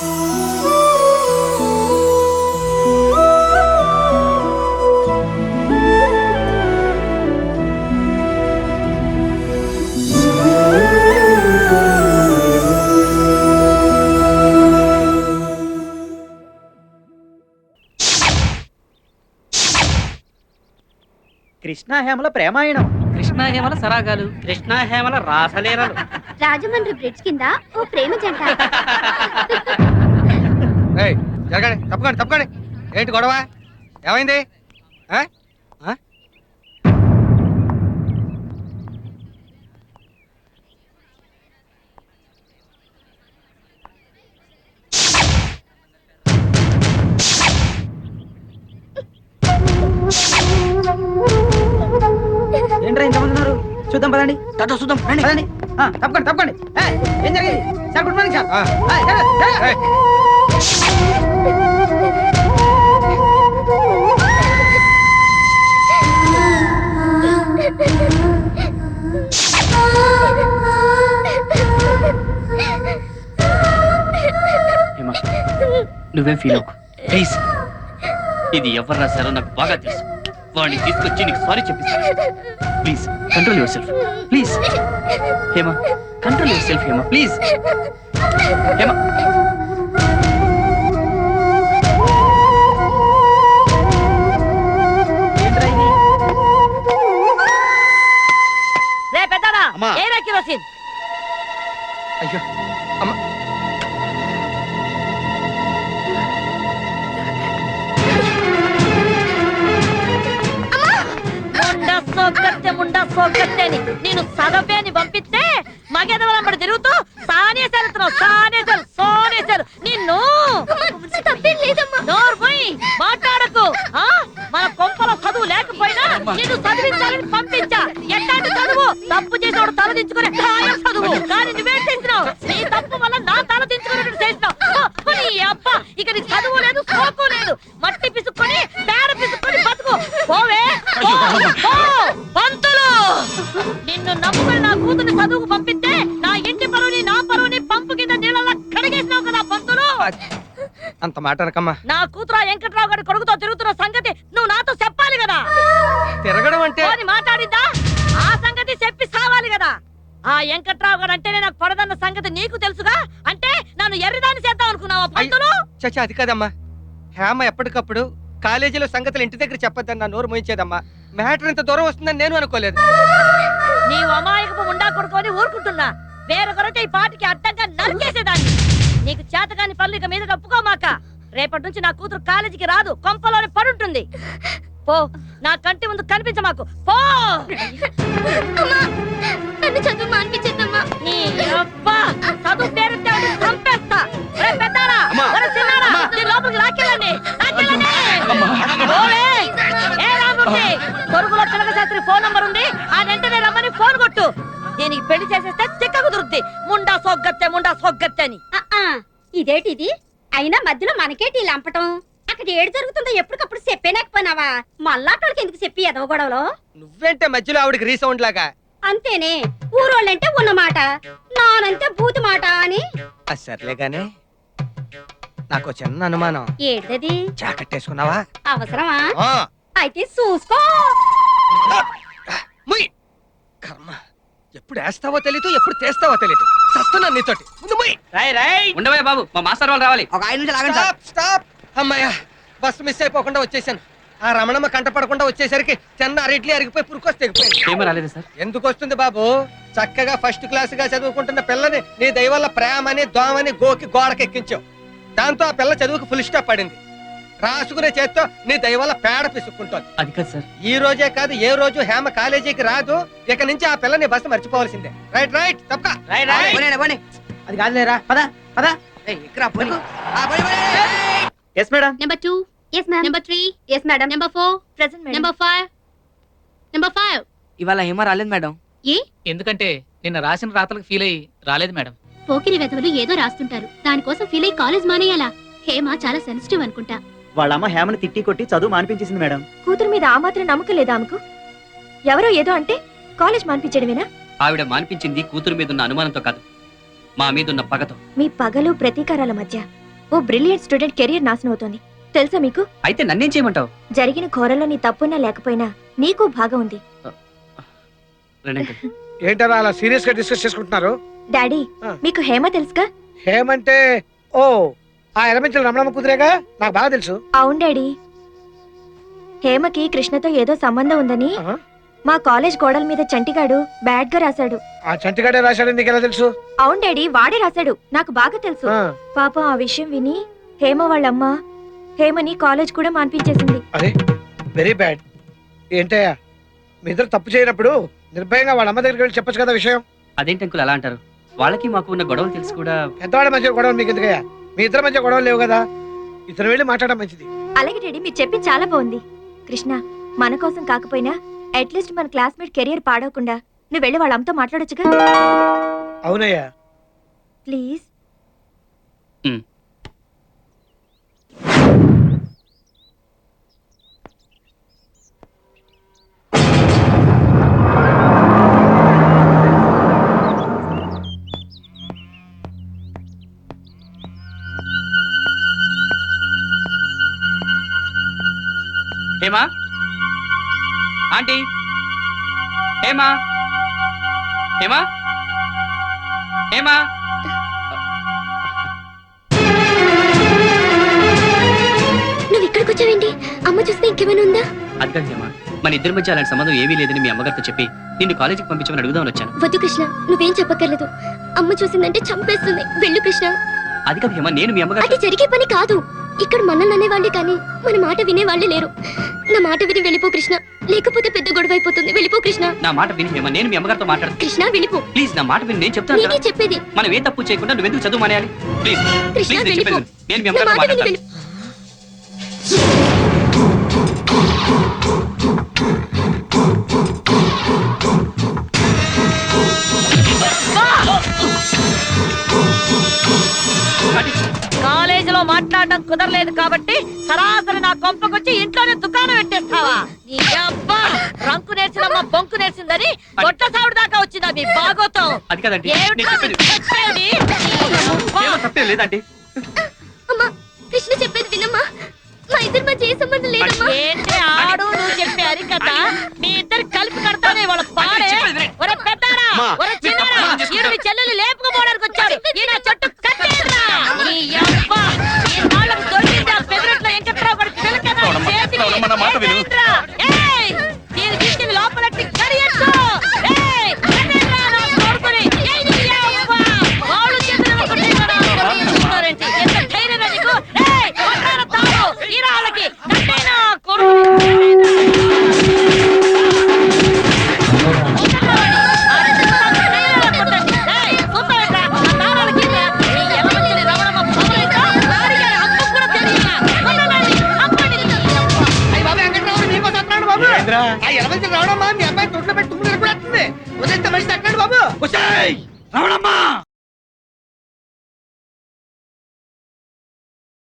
కృష్ణ హేమల ప్రేమాయణం. కృష్ణా హేమల సరాగాలు. కృష్ణా హేమల రాసలీలలు. రాజమండ్రి బ్రిడ్జ్ కింద ఓ ప్రేమ జంట. ఏంటి గొడవ? ఏమైంది? ఏంట్రా ఇంతమంది ఉన్నారు? చూద్దాం పదండి. తాత చూద్దాం. రండి. పదండి. ఆ, తప్పకండి తప్పకండి. ఏయ్, ఏం జరిగింది? Sir good morning sir. ఆ. ఏయ్. నువ్వేం ఫీల్ అవ్వకు. ప్లీజ్ ఇది ఎవరు రాశారో నాకు బాగా తెలుసు. వాడిని తీసుకొచ్చి నీకు sorry చెప్పిస్తాను. Please control yourself please Hema control yourself Hema. Please Hema. అని నేను సగపే అని పంపిస్తే మగెదవలంబడి తిరుగుతూ సానేసెలుతున్నావు సానేసెలు సోనేసెలు నిన్ను తప్పేం లేదమ్మా. నోరు పోయి మాట్లాడకు. ఆ? మన కొంపలో చదువు లేకపోయినా నిన్ను చదివించాలని పంపించా. ఎట్లాంటి చదువు? తప్పు చేసినోడు తల దించుకునే ఖాయం చదువు. కానీ నువ్వేం చేసినావు? నీ తప్పు వల్ల నా తల దించుకునేట్టు చేసినావు. నీ అబ్బ ఇక నీ చదువు లేదు సోకు లేదు. మట్టి పిసుక్కొని పేడ పిసుక్కొని బతుకు. పోవే పో, పో, చదువుకు పంపిస్తే నా ఇంటి పరువుని నా పరువుని పంపు కింద నీళ్ళ కడిగేసినావు కదా పంతులు. అంత మాట అనకమ్మా. నా కూతురు వెంకట్రావు గారి కొడుకుతో తిరుగుతున్న సంగతి నువ్వు నాతో చెప్పాలి కదా. తిరగడం అంటే? పోని మాట్లాడిద్దా? ఆ సంగతి చెప్పి సావాలి కదా. ఆ వెంకట్రావు గారు అంటేనే నాకు పడదన్న సంగతి నీకు తెలుసుగా? అంటే నన్ను ఎర్రిదాన్ని చేద్దాం అనుకున్నావా పంతులు? చచ్చా అది కాదమ్మా. హేమ ఎప్పటికప్పుడు కాలేజీలో సంగతులు ఇంటి దగ్గర చెప్పొద్దని నా నోరు మోయించేదమ్మా. మ్యాటర్ ఇంత దూరం వస్తుందని నేను అనుకోలేదు. నీవు అమాయకపు ఉండా కొడుకొని ఊరుకుంటున్నా. వేరొకరైతే ఈ పాటికి అడ్డంగా నరికేసేదాన్ని. నీకు చేతకాని పనులు ఇక మీద ఒప్పుకోమాక రేపటి నుంచి నా కూతురు కాలేజీకి రాదు కొంపలోనే పడుంటుంది. పో నా కంటి ముందు కనిపించమాకు. పో! ఫోన్ నంబర్ ఉంది. ఆ వెంటనే రమ్మని ఫోన్ కొట్టు. దీనికి పెళ్ళి చేసేస్తే తిక్క కుదురుద్ది ముండా సొగ్గత్తె ముండా సొగ్గత్తె అని. ఇదేటిది అయినా మధ్యలో మనకేటి లంపటం? అక్కడ ఏడు జరుగుతుందో ఎప్పటికప్పుడు చెప్పేనకపోయినావా? మళ్ళాటోడికి ఎందుకు చెప్పి ఎదవ గొడవలో? నువ్వేంటే మధ్యలో ఆవిడకి రీసౌండ్ లాగా? అంతేనే. ఊరోళ్ళంటే ఉన్నమాట. నానంటే బూతు మాట అని. అది సర్లే గానీ. నాకు చిన్న అనుమానం. ఏడిదది? జాకెట్టేసుకున్నావా అవసరమా? ఆ, అయితే చూసుకో. కర్మ. ఎప్పుడు వేస్తావో తెలీదు ఎప్పుడు తెస్తావో తెలీదు. సస్తున్నాను నీతోటి. ముందు ముయ్. రాయ్ రాయ్. ఉండవే బాబు మా మాస్టర్ వాళ్ళు రావాలి. ఒక ఐదు ఆగండి సార్ స్టాప్ స్టాప్. అమ్మయ్యా బస్సు మిస్ అయిపోకుండా వచ్చేసాను. ఆ రమణమ్మ కంటపడకుండా వచ్చేసరికి చిన్న అరిట్లు అరిగిపోయి పురుకొస్తే ఏమీ రాలేదు సార్. ఎందుకు వస్తుంది బాబు? చక్కగా ఫస్ట్ క్లాస్గా చదువుకుంటున్న పిల్లని నీ దయ వల్ల ప్రేమని దోమని గోకి గోడకెక్కించావు. దాంతో ఆ పిల్ల చదువుకు ఫుల్ స్టాప్ పడింది. రాసుకునే చేత్తో నీ దయ వల్ల పేడ పిసుక్కుంటోంది. అది కాదు సార్. ఈ రోజే కాదు ఏ రోజు హేమ కాలేజీకి రాదు ఇక నుంచి ఆ పిల్లని బస్సు మర్చిపోవాల్సిందే. రైట్ రైట్ తప్పక. రాయ్ రాయ్ అది కాదులేరా పద పద. Yes madam number two yes ma'am number three yes madam number four present number five number five ఇవాళ హేమ రాలేదు మేడం ఏ? ఎందుకంటే నిన్న రాసిన రాతలకు ఫీల్ అయ్యి రాలేదు మేడం పోకిరి వెధవలు ఏదో రాస్తుంటారు. దానికోసం ఫీల్ అయ్యి కాలేజ్ మానేయాలా? హేమ చాలా సెన్సిటివ్ అనుకుంటా. వాళ్ళ అమ్మ హేమని తిట్టి కొట్టి చదువు మానిపించేసింది మేడం. కూతురు మీద ఆ మాత్రం నమ్మకం లేదా ఆమెకు? ఎవరో ఏదో అంటే కాలేజ్ మానిపించడమేనా? ఆవిడ మానిపించింది కూతురు మీద ఉన్న అనుమానంతో కాదు. మా మీద ఉన్న పగతో. మీ పగలు ప్రతీకారాల మధ్య ఓ బ్రిలియంట్ స్టూడెంట్ కెరియర్ నాశనం అవుతోంది. తెలుసా మీకు? అయితే నన్నేం చేయమంటావు? జరిగిన ఘోరంలో నీ తప్పున్నా లేకపోయినా నీకు భాగం ఉంది. ఏంటరా అలా సీరియస్గా డిస్కస్ చేసుకుంటున్నారు? డాడీ ఆ. మీకు హేమ తెలుసుగా? ఏమంటే ఓ ఆ ఎలమెంచల రమణమ్మ కుదిరేగా నాకు బాగా తెలుసు. అవును డాడీ. హేమకి కృష్ణతో ఏదో సంబంధం ఉందని ఆహా. మా కాలేజ్ గోడల మీద చంటిగాడు బ్యాడ్గా రాశాడు. ఆ చంటిగాడే రాశాడని నీకు ఎలా తెలుసు? అవును డాడీ వాడే రాశాడు. నాకు బాగా తెలుసు. ఆ, పాపం ఆ విషయం విని హేమ వాళ్ళమ్మ హేమని కాలేజ్ కూడా మాన్పించేసింది. అరే వెరీ బ్యాడ్. ఏంటయ్యా మీ ఇద్దరు తప్పు చేయనప్పుడు నిర్భయంగా వాళ్ళ అమ్మ దగ్గరికి వెళ్ళి చెప్పొచ్చు కదా విషయం? అదేంటి అంకుల్ అలా అంటారు? వాళ్ళకి మాకు ఉన్న గొడవలు తెలిసి కూడా. పెద్దవాళ్ళ మధ్య గొడవలు మీకు ఎందుకయ్యా మీ ఇద్దరి మధ్య గొడవలు లేవు కదా? ఇద్దరు వెళ్ళి మాట్లాడడం మంచిది. అలాగే డాడీ మీరు చెప్పింది చాలా బాగుంది. కృష్ణ మన కోసం కాకపోయినా అట్లీస్ట్ మన క్లాస్మేట్ కెరియర్ పాడవకుండా నువ్వు వెళ్ళి వాళ్ళ అమ్మతో మాట్లాడొచ్చుగా? అవునయ్యా. Please aunty. హేమా హేమా హేమా నువ్వు ఇక్కడికి వచ్చావేంటి అమ్మ చూస్తే ఇంకేమైనా ఉందా? అది కాదు హేమా. మన ఇద్దరి మధ్య అలాంటి సంబంధం ఏమీ లేదని మీ అమ్మగారితో చెప్పి నిన్ను కాలేజీకి పంపించమని అడుగుదామని వచ్చాను. వద్దు కృష్ణ నువ్వేం చెప్పక్కర్లేదు. అమ్మ చూసిందంటే చంపేస్తుంది. వెళ్ళు కృష్ణ. అది కాదు హేమా నేను మీ అమ్మగారు అది జరిగే పని కాదు. ఇక్కడ మనల్ని అనేవాళ్ళే కానీ మన మాట వినేవాళ్ళే లేరు. నా మాట విని వెళ్ళిపో కృష్ణ. లేకపోతే పెద్ద గొడవ అయిపోతుంది. వెళ్ళిపో కృష్ణ. నా మాట విని హేమా నేను మీ అమ్మగారితో మాట్లాడు కృష్ణ వెళ్ళిపో. ప్లీజ్ నా మాట విని నేను చెప్తాను కదా. నేనే చెప్పేది. మనం ఏ తప్పు చేయకుండా నువ్వెందుకు చదువు మానేయాలి? ప్లీజ్ కృష్ణ ప్లీజ్ నేను వెళ్ళిపో. చెప్పేది విను. నేను మీ నా అమ్మగారితో మాట విని మాట్లాడతాను వెళ్ళిపో కాలేజీలో మాట్లాడడం కుదరలేదు కాబట్టి సరాసరి కొంపకొచ్చి ఇంట్లోనే దుకాణం పెట్టేస్తావా? నీ అబ్బా! రంకు నేర్చినమ్మ బొంకు నేర్చిందని గొడ్ల సావుడు దాకా వచ్చిందా మీ బాగోతం? అది కాదండి నేను చెప్పేది? మీరు చెప్పేది? నీ అబ్బా. హేమ తప్పే లేదండి. అమ్మా కృష్ణ చెప్పేది వినమ్మా. మా ఇద్దరి మధ్య ఏ సంబంధం లేదమ్మా. ఏంటి ఆడు నువ్వు చెప్పే అరికథ మీ ఇద్దరు కలిపి కడతానే వాళ్ళ పాడే? చెప్పేది వినండి. ఒరే పెద్దారా అమ్మా, ఒరే మీరు చిన్నారా తప్పకుండా చేసుకుంటారు. ఈడు మీ చెల్లెలు లేపుకుపోవడానికి ఏంద్రా? రావడమ్మా? మీ అమ్మాయి తొట్లో పెట్టి తుమ్ములు వదిలేస్తే మనిషి తగ్గండి బాబు. రావడమ్మా!